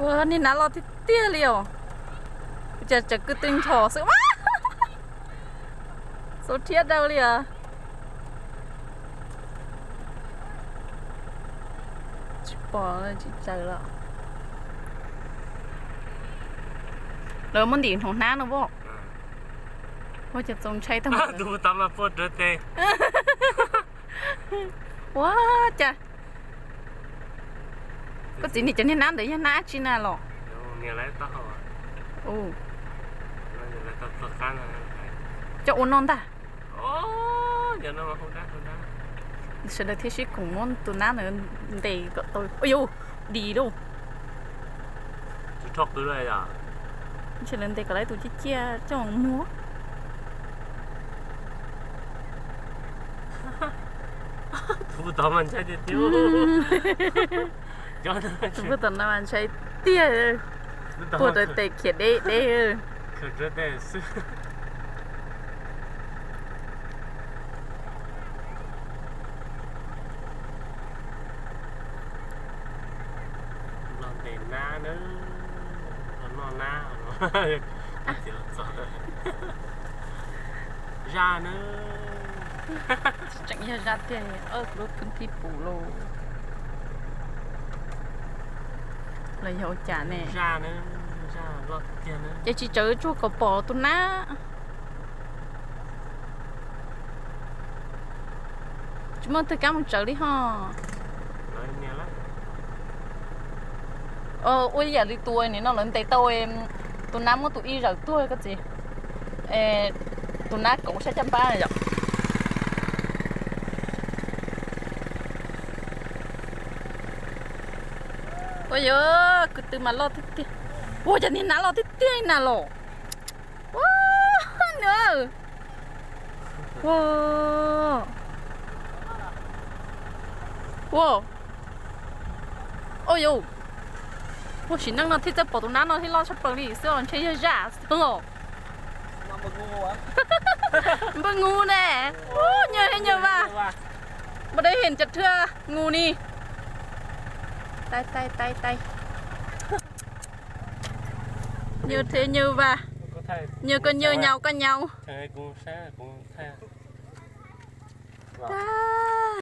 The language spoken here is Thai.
ว้านี่นะเราที่เตี้ยเลียว จะจะกึติงถอสึว้าสุดเทียดเดาเลียจิบอเลจิใจละเดี๋วมันดีของน้าเนาะบอกว่าจะจงใช้ทำไมดูตามมาพูดด้วยเต้ว้าจ้ะ có gì thì chẳng nên ăn đấy nhá nã chi nào lọ nhiều lấy tao ừ cho uống non ta ô giờ nó không đắt không đắt sợ là thế sĩ cũng muốn tụi nã nữa để gọi tôi ôi dù đi đâu chú chọc tôi à sợ là để có lấy tụi chị chia cho ông mua 부담만 찾았죠. ยังไม่ตอนนั้นใช้เตี้ยปวดเตะเขียนได้ได้เออขึ้นเด้สือลองเดินหน้าเนื้อลองนอนหน้าเดี๋ยวจอดยาเนื้อจังยาจัดเตี้ยเออรถขึ้นที่ปู่โล là hiệu trả nè ra nữa ra lọt tiền nữa giờ chỉ chở chú có bỏ tôi ná chúng mình tự cá một chở đi ha ờ ôi giờ đi tôi nên nó lớn tay tôi tôi nắm có tụi y rồi tôi cái gì ê tôi nát cũng sẽ chăm ba rồi โอ้ยคือตื่นมาลอทิ้งเโอ้ยจะนี่น่าลอทิ้งเตี้ยน่าลอดว้าเนอะว้าว้าโอ้ยโอ้าฉันนั่งนอ้นที่จะปวดตรงนั้นนอนท้่ลอดชั้นเปลี่ยนเสื้อนอนเชยเยอะจ้าสงบบ้างงูเนี่ยโอ้ยเห็นเยอะมากไม่ได้เห็นจัดเทื่องูนี่ tay tay tay tay như thế như và như con như nhau con nhau trời